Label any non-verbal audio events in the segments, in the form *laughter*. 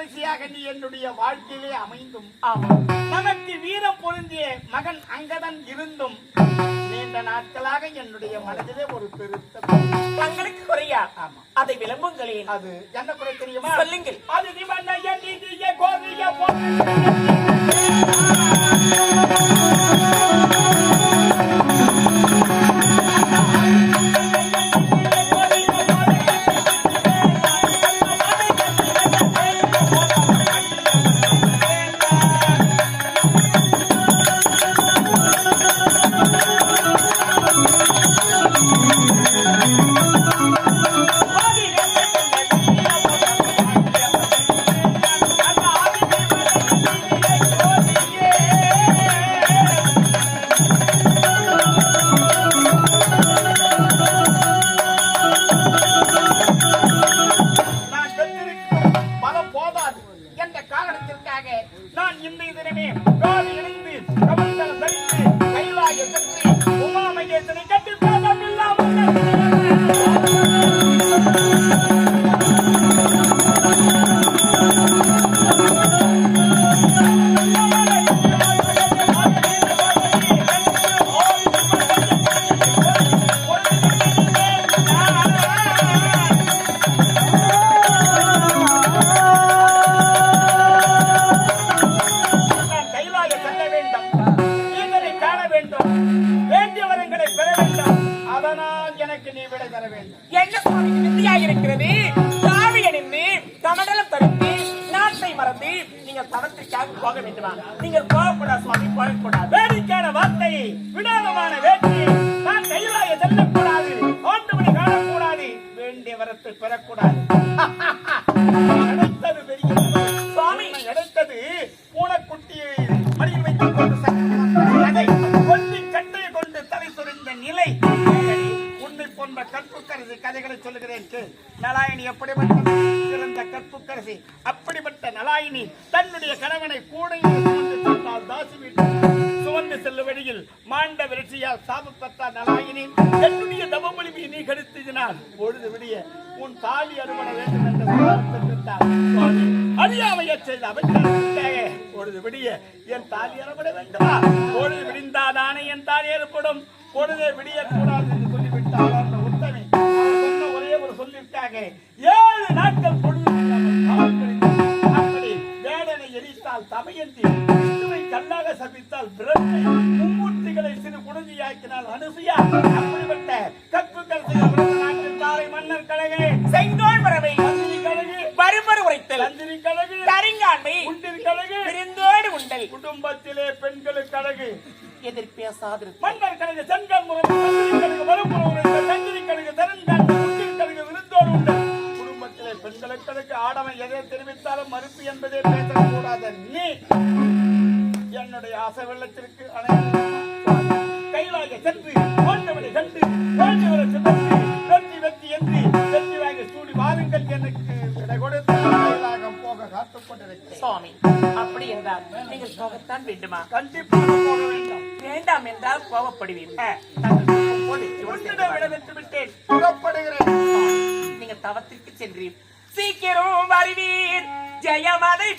இளவரசியாக நீ என்னுடைய வாழ்க்கையிலே அமைந்தும் நமக்கு வீரம் பொருந்திய மகன் அங்கதன் இருந்தும் நீண்ட நாட்களாக என்னுடைய மனதிலே ஒரு பெருத்த தங்களுக்கு குறையா ஆமா. அதை விளம்புங்களேன். அது என்ன குறை தெரியுமா? சொல்லுங்கள். அது எனக்கு நீ விடை தர வேண்டும். என்ன சுவாமி வித்தியாக இருக்கிறது? தாவி அணிந்து கமண்டலம் தடுத்து நாட்டை மறந்து நீங்கள் தவத்திற்காக போக வேண்டுமா. நீங்கள் போகக்கூடாது சுவாமி போகக்கூடாது வேடிக்கையான வார்த்தை வினோதமான வேட்டி. நான் கைலாய செல்லக்கூடாது மணி காணக்கூடாது. வேண்டிய வரத்தை பெறக்கூடாது. *laughs* உன்னை கற்புக்கரசி கதைகளை சொல்லுகிறேன் கேள். நலாயினி எப்படிப்பட்ட சிறந்த கற்புக்கரசி அப்படிப்பட்ட நலாயினி தன்னுடைய கணவனை கூடையில் தாசி வீட்டில் சுமந்து செல்லும் வழியில் மாண்ட விரட்சியால் சாபப்பட்ட நலாயினி என்னுடைய தவமொழிமையை நீ கெடுத்ததினால் பொழுது விடிய உன் தாலி அறுபட வேண்டும் என்ற அறியாமைய செய்த அமைச்சருக்காக பொழுது விடிய என் தாலி அறுபட வேண்டுமா? பொழுது விடிந்தாதானே என் தாலி ஏற்படும். பொழுதே விடியக்கூடாது. ஏழு நாட்கள். அப்படி வேடனை எரித்தால் தமையந்தி விஷ்ணுவை கல்லாக சபித்தால் பிரம்மை மும்மூர்த்திகளை சிறு குழந்தையாக்கினால் அனுசுயா. அப்படிப்பட்ட கற்புகள் நாட்டின் தாரை மன்னர் கழகு செங்கோல் கழகு பருபரு உரைத்தல். தந்திரி கழகு கரிங்காண்மை உண்டிரி கழகு பிரிந்தோடு உண்டல். குடும்பத்திலே பெண்களுக்கு அழகு. எதிர் பேசாதிரு மன்னர் கழகு செங்கல் முறை கழகு ஆடவன் எதை தெரிவித்தாலும் மறுப்பு என்பதே பேசக்கூடாத. நீ என்னுடைய ஆசை வெள்ளத்திற்கு கைலாய சென்று ஆண்டவனை கண்டு ஆண்டவரை சுமந்து வெற்றி வெற்றி என்று வெற்றி வாங்கி சூடி வாருங்கள் எனக்கு. விடை கொடுத்து போக காத்துக் கொண்டிருக்கிறேன். சுவாமி அப்படி என்றால் நீங்கள் போகத்தான் வேண்டுமா? கண்டிப்பாக போக வேண்டும். வேண்டாம் என்றால் கோபப்படுவீர் உன்னிடம் விடைபெற்று விட்டேன் புறப்படுகிறேன். நீங்க தவத்திற்கு சென்றீர். சீக்கிரம் வருவீர். ஜெயமதை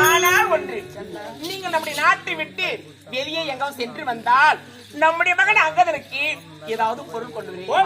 ஆனால் ஒன்று. நீங்கள் நீங்கள் நம்முடைய நாட்டை விட்டு வெளியே எங்காவது சென்று வந்தால் நம்முடைய மகன் அங்கதனுக்கு ஏதாவது பொருள் கொண்டு வருவீர்களா?